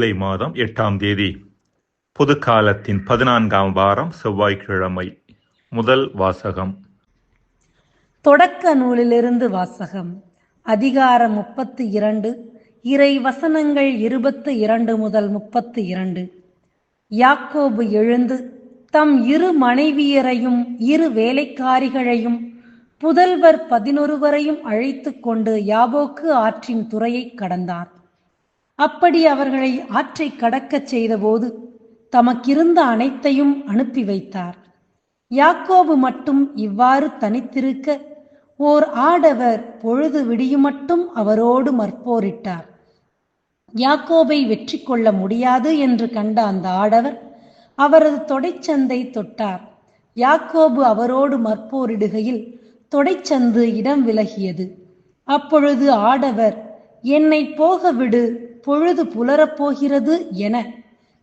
ஜூலை மாதம் எட்டாம் தேதி பொதுக்காலத்தின் பதினான்காம் வாரம் செவ்வாய்க்கிழமை முதல் வாசகம். தொடக்க நூலிலிருந்து வாசகம். அதிகாரம் முப்பத்து இரண்டு இறை வசனங்கள் இருபத்து இரண்டு முதல் முப்பத்து இரண்டு. யாக்கோபு எழுந்து தம் இரு மனைவியரையும் இரு வேலைக்காரிகளையும் புதல்வர் பதினொருவரையும் அழைத்து கொண்டு யாபோக்கு ஆற்றின் துறையை கடந்தார். அப்படி அவர்களை ஆற்றை கடக்கச் செய்தபோது தமக்கிருந்த அனைத்தையும் அனுப்பி வைத்தார். யாக்கோபு மட்டும் இவ்வாறு தனித்திருக்க ஓர் ஆடவர் பொழுது விடியுமட்டும் அவரோடு மற்போரிட்டார். யாக்கோபை வெற்றி கொள்ள முடியாது என்று கண்ட அந்த ஆடவர் அவரது தொடைச்சந்தை தொட்டார். யாக்கோபு அவரோடு மற்போரிடுகையில் தொடைச்சந்து இடம் விலகியது. அப்பொழுது ஆடவர் என்னை போக விடு பொழுது புலரப்போகிறது என?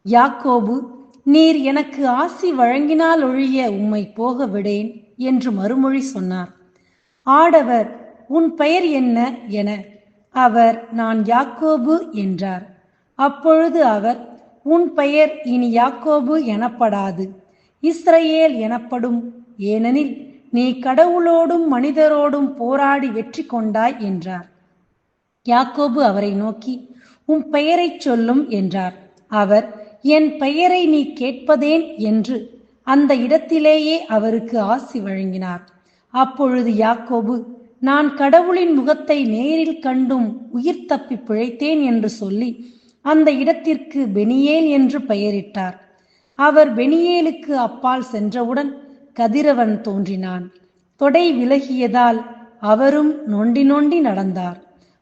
யாக்கோபு நீர் எனக்கு ஆசி வழங்கினால் ஒழிய உம்மை போக விடேன் என்று மறுமொழி சொன்னார். ஆடவர் உன் பெயர் என்ன? என. அவர் நான் யாக்கோபு என்றார். அப்பொழுது அவர் உன் பெயர் இனி யாக்கோபு எனப்படாது. இஸ்ரேல் எனப்படும். ஏனெனில் நீ கடவுளோடும் மனிதரோடும் போராடி வெற்றி கொண்டாய் என்றார். யாக்கோபு அவரை நோக்கி உன் பெயரைச் சொல்லும் என்றார். அவர் என் பெயரை நீ கேட்பதேன் என்று அந்த இடத்திலேயே அவருக்கு ஆசி வழங்கினார். அப்பொழுது யாக்கோபு நான் கடவுளின் முகத்தை நேரில் கண்டும் உயிர் தப்பி பிழைத்தேன் என்று சொல்லி அந்த இடத்திற்கு பெனியேல் என்று பெயரிட்டார். அவர் பெனியேலுக்கு அப்பால் சென்றவுடன் கதிரவன் தோன்றினான். தொடை விலகியதால் அவரும் நொண்டி நொண்டி நடந்தார்.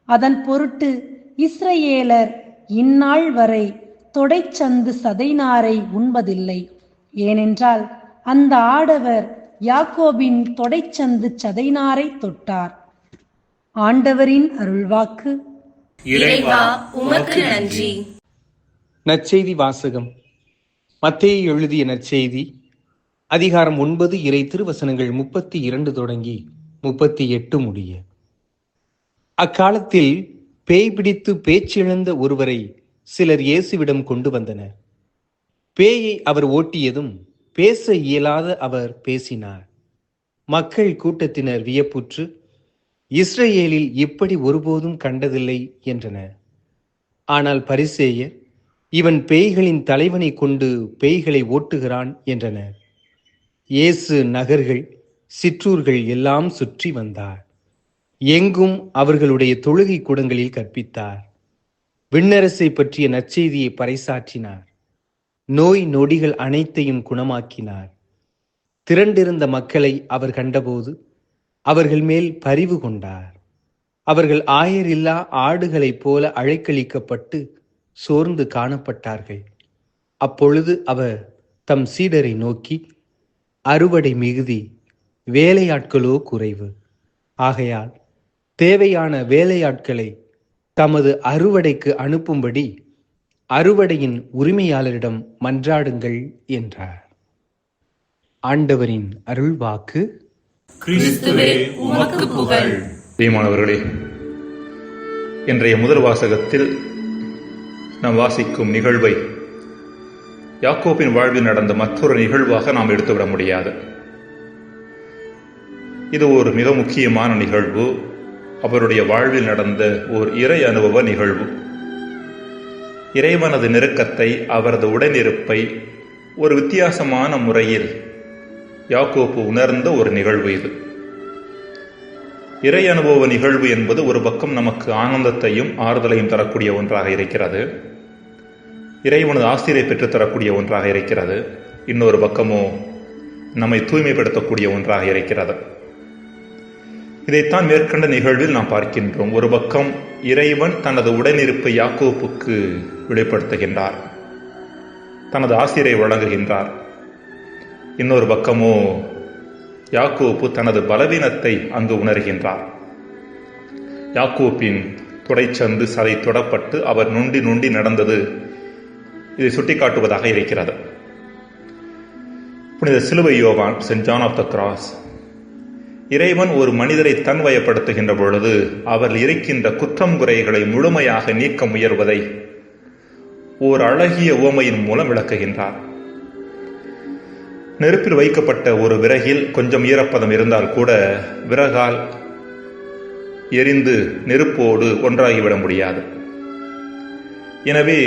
அதன் பொருட்டு இஸ்ரவேலர் இந்நாள் வரை தொடைச்சந்து சதைநாரை உண்பதில்லை. ஏனென்றால் அந்த ஆடவர் யாக்கோபின் தொடைச்சந்து சதைநாரை தொட்டார். ஆண்டவரின் அருள்வாக்கு. இறைவா உமக்கு நன்றி. நற்செய்தி வாசகம். மத்தேயு எழுதிய நற்செய்தி. அதிகாரம் ஒன்பது இறை திருவசனங்கள் முப்பத்தி இரண்டு தொடங்கி முப்பத்தி எட்டு முடிய. அக்காலத்தில் பேய் பிடித்து பேச்சிழந்த ஒருவரை சிலர் இயேசுவிடம் கொண்டு வந்தனர். பேயை அவர் ஓட்டியதும் பேச இயலாத அவர் பேசினார். மக்கள் கூட்டத்தினர் வியப்புற்று இஸ்ரேலில் இப்படி ஒருபோதும் கண்டதில்லை என்றனர். ஆனால் பரிசேயர் இவன் பேய்களின் தலைவனை கொண்டு பேய்களை ஓட்டுகிறான் என்றனர். இயேசு நகர்கள் சிற்றூர்கள் எல்லாம் சுற்றி வந்தார். எங்கும் அவர்களுடைய தொழுகை கூடங்களில் கற்பித்தார். விண்ணரசை பற்றிய நற்செய்தியை பறைசாற்றினார். நோய் நொடிகள் அனைத்தையும் குணமாக்கினார். திரண்டிருந்த மக்களை அவர் கண்டபோது அவர்கள் மேல் பரிவு கொண்டார். அவர்கள் ஆயரில்லா ஆடுகளைப் போல அழைக்களிக்கப்பட்டு சோர்ந்து காணப்பட்டார்கள். அப்பொழுது அவர் தம் சீடரை நோக்கி அறுவடை மிகுதி வேலையாட்களோ குறைவு. ஆகையால் தேவையான வேலையாட்களை தமது அறுவடைக்கு அனுப்பும்படி அறுவடையின் உரிமையாளரிடம் மன்றாடுங்கள் என்றார். ஆண்டவரின் அருள்வாக்கு. கிறிஸ்துவே உமக்கு புகழ். பிரியமானவர்களே இன்றைய முதல் வாசகத்தில் நாம் வாசிக்கும் நிகழ்வை யாக்கோபின் வாழ்வில் நடந்த மற்றொரு நிகழ்வாக நாம் எடுத்துவிட முடியாது. இது ஒரு மிக முக்கியமான நிகழ்வு. அவருடைய வாழ்வில் நடந்த ஓர் இறை அனுபவ நிகழ்வு. இறைவனது நெருக்கத்தை அவரது உடனிருப்பை ஒரு வித்தியாசமான முறையில் யாக்கோப்பு உணர்ந்த ஒரு நிகழ்வு இது. இறை அனுபவ நிகழ்வு என்பது ஒரு பக்கம் நமக்கு ஆனந்தத்தையும் ஆறுதலையும் தரக்கூடிய ஒன்றாக இருக்கிறது. இறைவனது ஆசிரியை பெற்றுத்தரக்கூடிய ஒன்றாக இருக்கிறது. இன்னொரு பக்கமோ நம்மை தூய்மைப்படுத்தக்கூடிய ஒன்றாக இருக்கிறது. இதைத்தான் மேற்கண்ட நிகழ்வில் நாம் பார்க்கின்றோம். ஒரு பக்கம் இறைவன் தனது உடனிருப்பை யாக்கோப்புக்கு வெளிப்படுத்துகின்றார். தனது ஆசிரியரை வழங்குகின்றார். இன்னொரு பக்கமோ யாக்கோப்பு தனது பலவீனத்தை அங்கு உணர்கின்றார். யாக்கோப்பின் துடைச்சந்து சதை தொடப்பட்டு அவர் நுண்டி நுண்டி நடந்தது இதை சுட்டிக்காட்டுவதாக இருக்கிறது. புனித சிலுவை யோவான் saint John of the Cross இறைவன் ஒரு மனிதரை தன்வயப்படுத்துகின்ற பொழுது அவர் இருக்கின்ற குற்றம் குறைகளை முழுமையாக நீக்க முயல்வதை ஓர் அழகிய உவமையின் மூலம் விளக்குகின்றார். நெருப்பில் வைக்கப்பட்ட ஒரு விறகில் கொஞ்சம் ஈரப்பதம் இருந்தால் கூட விறகால் எரிந்து நெருப்போடு ஒன்றாகிவிட முடியாது. எனவே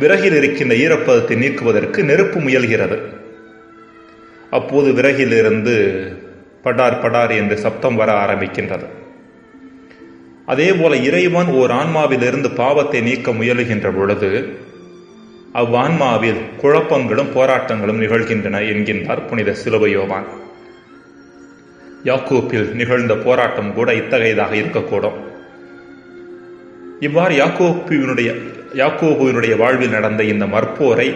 விறகில் இருக்கின்ற ஈரப்பதத்தை நீக்குவதற்கு நெருப்பு முயல்கிறது. அப்போது விறகிலிருந்து படார் படார் என்று சப்தம் வர ஆரம்பிக்கின்றது. அதேபோல இறைவன் ஓர் ஆன்மாவிலிருந்து பாவத்தை நீக்க முயலுகின்ற பொழுது அவ்வான்மாவில் குழப்பங்களும் போராட்டங்களும் நிகழ்கின்றன என்கின்றார் புனித சிலுவையோவான். யாக்கூப்பில் நிகழ்ந்த போராட்டம் கூட இத்தகையதாக இருக்கக்கூடும். இவ்வாறு யாக்கோப்புவினுடைய யாக்கோபுவினுடைய வாழ்வில் நடந்த இந்த மற்போரை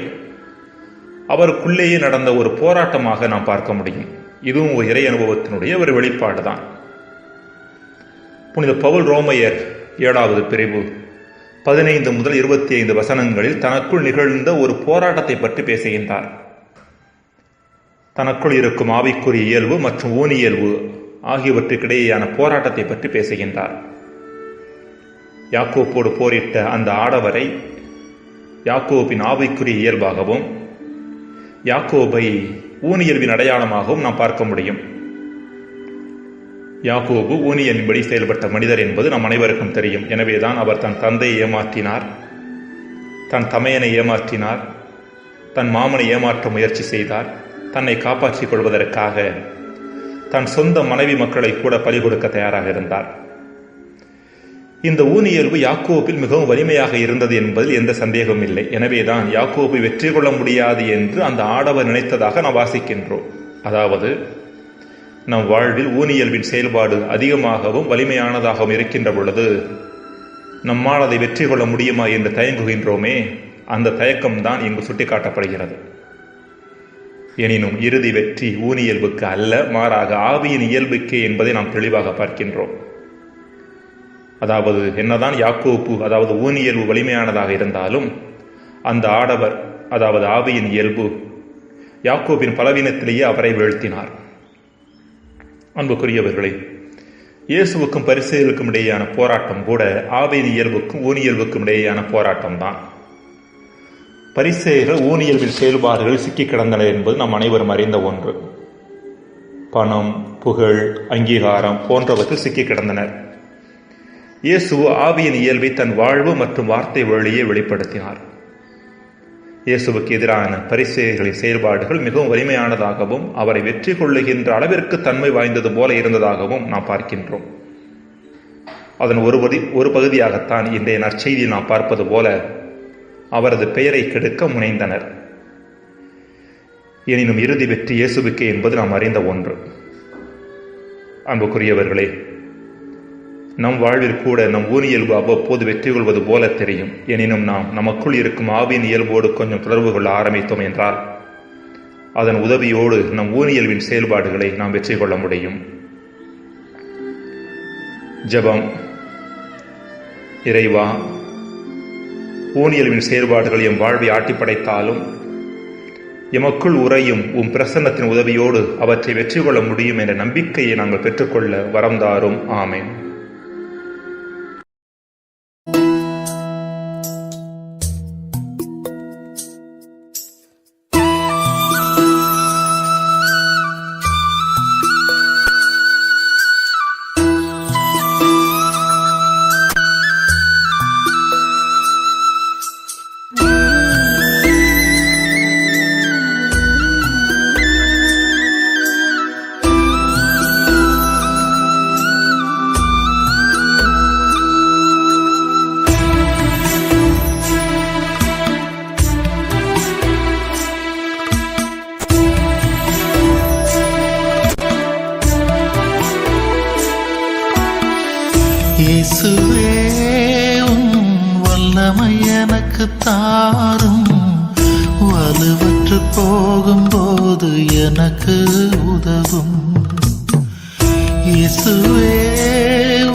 அவருக்குள்ளேயே நடந்த ஒரு போராட்டமாக நாம் பார்க்க முடியும். இதுவும் ஒரு இறை அனுபவத்தினுடைய ஒரு வெளிப்பாடு தான் புனித பவுல் ரோமையர் ஏழாவது பிரிவு பதினைந்து முதல் இருபத்தி ஐந்து வசனங்களில் தனக்குள் நிகழ்ந்த ஒரு போராட்டத்தை பற்றி பேசுகின்றார். தனக்குள் இருக்கும் ஆவிக்குரிய இயல்பு மற்றும் ஊனியல்பு ஆகியவற்றுக்கிடையேயான போராட்டத்தை பற்றி பேசுகின்றார். யாக்கோப்போடு போரிட்ட அந்த ஆடவரை யாக்கோபின் ஆவிக்குரிய இயல்பாகவும் யாக்கோபை ஊனியல்வின் அடையாளமாகவும் நாம் பார்க்க முடியும். யாக்கோபு ஊனியலின்படி செயல்பட்ட மனிதர் என்பது நம் அனைவருக்கும் தெரியும். எனவேதான் அவர் தன் தந்தையை ஏமாற்றினார். தன் தமையனை ஏமாற்றினார். தன் மாமனை ஏமாற்ற முயற்சி செய்தார். தன்னை காப்பாற்றிக் கொள்வதற்காக தன் சொந்த மனைவி மக்களை கூட பலி கொடுக்க தயாராக இருந்தார். இந்த ஊனியல்பு யாக்கோப்பில் மிகவும் வலிமையாக இருந்தது என்பதில் எந்த சந்தேகமும் இல்லை. எனவேதான் யாக்கோப்பை வெற்றி கொள்ள முடியாது என்று அந்த ஆடவர் நினைத்ததாக நாம் வாசிக்கின்றோம். அதாவது நம் வாழ்வில் ஊனியல்பின் செயல்பாடு அதிகமாகவும் வலிமையானதாகவும் இருக்கின்ற பொழுது நம்மால் அதை வெற்றி கொள்ள முடியுமா என்று தயங்குகின்றோமே அந்த தயக்கம்தான் இங்கு சுட்டிக்காட்டப்படுகிறது. எனினும் இறுதி வெற்றி ஊனியல்புக்கு அல்ல மாறாக ஆவியின் இயல்புக்கே என்பதை நாம் தெளிவாக பார்க்கின்றோம். அதாவது என்னதான் யாக்கோப்பு அதாவது ஊனியல்பு வலிமையானதாக இருந்தாலும் அந்த ஆடவர் அதாவது ஆவியின் இயல்பு யாக்கோபின் பலவீனத்திலேயே அவரை வீழ்த்தினார். அன்புக்குரியவர்களே இயேசுவுக்கும் பரிசுகளுக்கும் இடையேயான போராட்டம் கூட ஆவியின் இயல்புக்கும் ஊனியல்புக்கும் இடையேயான போராட்டம் தான். பரிசெயர்கள் ஊனியல்பின் செயல்பாடுகள் சிக்கி கிடந்தனர் என்பது நாம் அனைவரும் அறிந்த ஒன்று. பணம் புகழ் அங்கீகாரம் போன்றவற்றில் சிக்கி கிடந்தனர். இயேசு ஆவியின் இயல்பை தன் வாழ்வு மற்றும் வார்த்தை வழியே வெளிப்படுத்தினார். இயேசுவுக்கு எதிரான பரிசெயர்களின் செயல்பாடுகள் மிகவும் வலிமையானதாகவும் அவரை வெற்றி கொள்ளுகின்ற அளவிற்கு தன்மை வாய்ந்தது போல இருந்ததாகவும் நாம் பார்க்கின்றோம். அதன் ஒரு பதி ஒரு பகுதியாகத்தான் இன்றைய நற்செய்தியில் நாம் பார்ப்பது போல அவரது பெயரை கெடுக்க முனைந்தனர். எனினும் இறுதி வெற்றி இயேசுவுக்கே என்பது நாம் அறிந்த ஒன்று. அன்புக்குரியவர்களே நம் வாழ்வில் கூட நம் ஊனியல்பு அவ்வப்போது வெற்றி கொள்வது போல தெரியும். எனினும் நாம் நமக்குள் இருக்கும் ஆவியின் இயல்போடு கொஞ்சம் தொடர்பு கொள்ள ஆரம்பித்தோம் என்றால் அதன் உதவியோடு நம் ஊனியல்வின் செயல்பாடுகளை நாம் வெற்றி கொள்ள முடியும். ஜெபம். இறைவா ஊனியல்வின் செயல்பாடுகள் எம் வாழ்வை ஆட்டி படைத்தாலும் எமக்குள் உறையும் உம் பிரசன்னத்தின் உதவியோடு அவற்றை வெற்றி கொள்ள முடியும் என்ற நம்பிக்கையை நாங்கள் பெற்றுக்கொள்ள வரம் தாரும். ஆமேன். இயேசுவே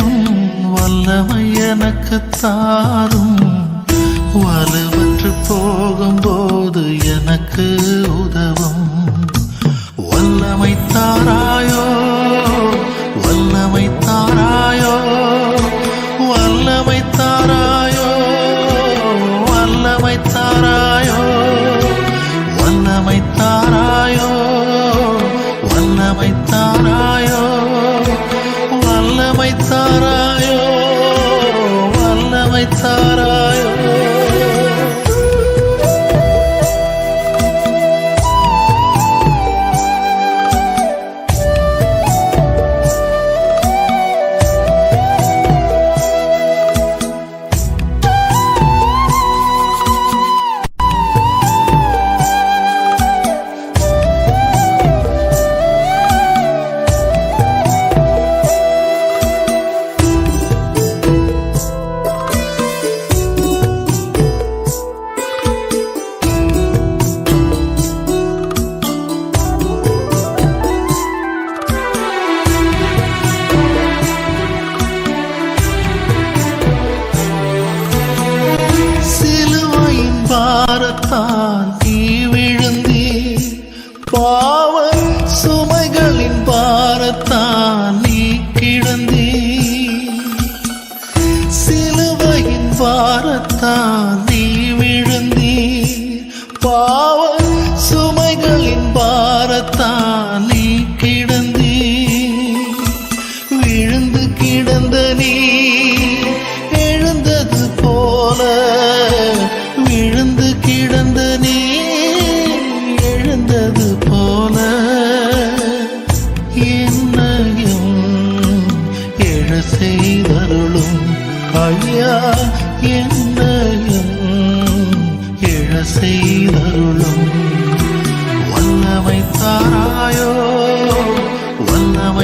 உம் வல்லமை எனக்கு தாரும். வலுவற்று போகும்போது எனக்கு உதவும். வல்லமை தாரா Ahmet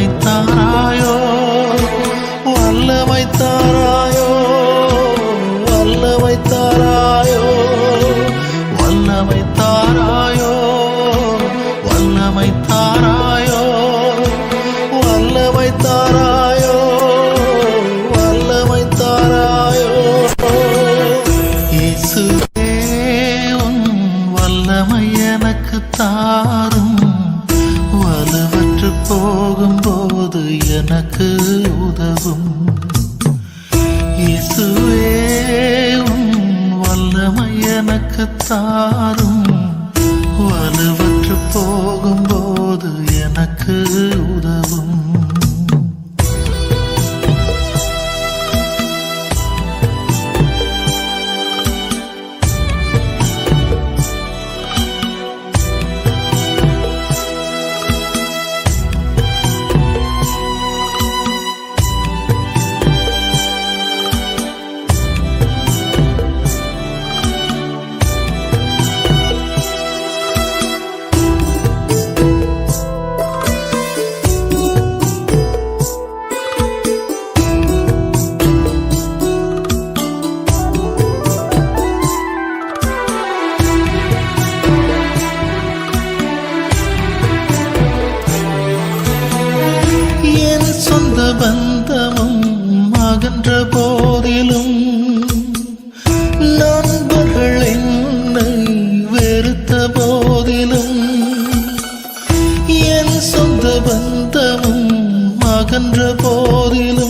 வல்லமை தாராயோ வல்லமை இயேசுவே உன் வல்லமை எனக்கு தாரும். வலுவது சொந்த பந்தமும் அகன்ற போதிலும்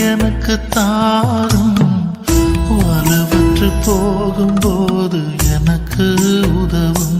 எனக்கு தாரும். வலுவற்று போகும்போது எனக்கு உதவும்.